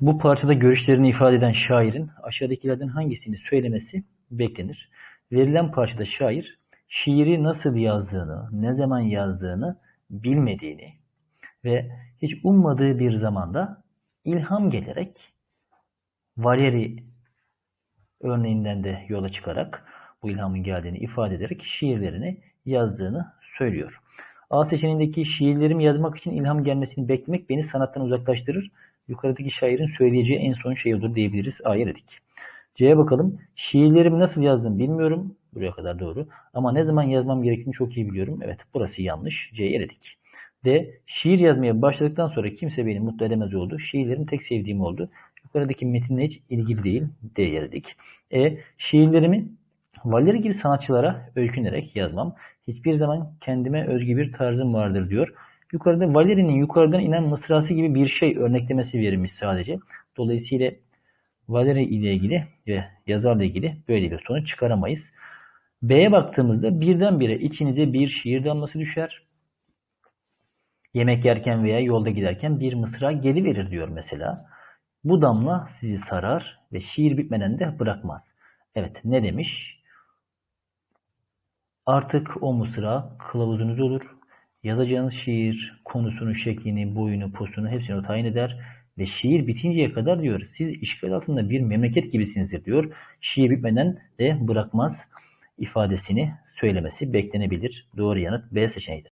Bu parçada görüşlerini ifade eden şairin aşağıdakilerden hangisini söylemesi beklenir? Verilen parçada şair şiiri nasıl yazdığını, ne zaman yazdığını bilmediğini ve hiç ummadığı bir zamanda ilham gelerek Valeri örneğinden de yola çıkarak bu ilhamın geldiğini ifade ederek şiirlerini yazdığını söylüyor. A seçeneğindeki şiirlerimi yazmak için ilham gelmesini beklemek beni sanattan uzaklaştırır. Yukarıdaki şairin söyleyeceği en son şey odur diyebiliriz. A'ya dedik. C'ye bakalım. Şiirlerimi nasıl yazdım bilmiyorum. Buraya kadar doğru. Ama ne zaman yazmam gerektiğini çok iyi biliyorum. Evet burası yanlış. C'ye dedik. D. Şiir yazmaya başladıktan sonra kimse beni mutlu edemez oldu. Şiirlerim tek sevdiğim oldu. Yukarıdaki metinle hiç ilgili değil. D'ye dedik. E. Şiirlerimi Valeri gibi sanatçılara öykünerek yazmam. Hiçbir zaman kendime özgü bir tarzım vardır diyor. Yukarıda Valeri'nin yukarıdan inen mısrası gibi bir şey örneklemesi verilmiş sadece. Dolayısıyla Valeri ile ilgili ve yazarla ilgili böyle bir sonuç çıkaramayız. B'ye baktığımızda birdenbire içinize bir şiir damlası düşer. Yemek yerken veya yolda giderken bir mısra geliverir diyor mesela. Bu damla sizi sarar ve şiir bitmeden de bırakmaz. Evet ne demiş? Artık o mısra kılavuzunuz olur. Yazacağınız şiir konusunu, şeklini, boyunu, posunu hepsini o tayin eder. Ve şiir bitinceye kadar diyor siz işgal altında bir memleket gibisinizdir diyor. Şiir bitmeden de bırakmaz ifadesini söylemesi beklenebilir. Doğru yanıt B seçeneğidir.